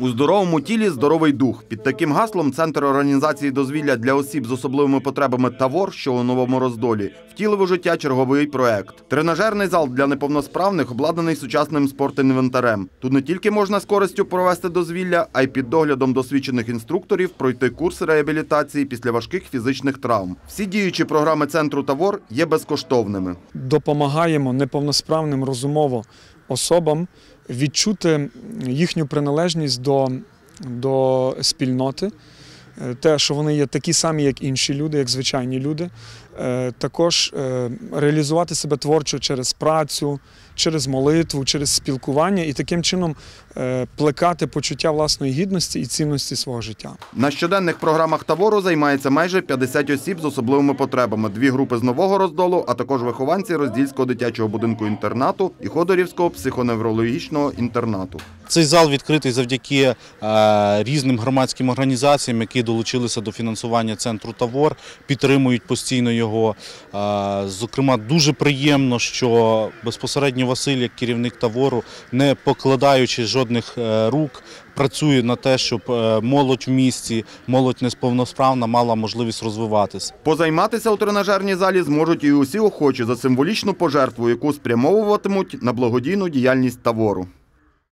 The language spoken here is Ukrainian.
У здоровому тілі здоровий дух. Під таким гаслом центр організації дозвілля для осіб з особливими потребами Тавор, що у новому роздолі, втілив у життя черговий проект. Тренажерний зал для неповносправних обладнаний сучасним спортінвентарем. Тут не тільки можна з користю провести дозвілля, а й під доглядом досвідчених інструкторів пройти курс реабілітації після важких фізичних травм. Всі діючі програми центру Тавор є безкоштовними. допомагаємо неповносправним розумово особам відчути їхню приналежність до, до спільноти, те, що вони є такі самі, як інші люди, як звичайні люди. Е, Також е, реалізувати себе творчо через працю, через молитву, через спілкування і таким чином е, плекати почуття власної гідності і цінності свого життя. На щоденних програмах Тавору займається майже 50 осіб з особливими потребами, дві групи з нового роздолу, а також вихованці роздільського дитячого будинку інтернату і Ходорівського психоневрологічного інтернату. Цей зал відкритий завдяки е, різним громадським організаціям, які долучилися до фінансування центру Тавор, підтримують постійно його. Е, зокрема, дуже приємно, що безпосередньо Василь, як керівник Тавору, не покладаючи жодних е, рук, працює на те, щоб молодь в місті, молодь несповносправна мала можливість розвиватися. Позайматися у тренажерній залі зможуть і усі охочі за символічну пожертву, яку спрямовуватимуть на благодійну діяльність Тавору.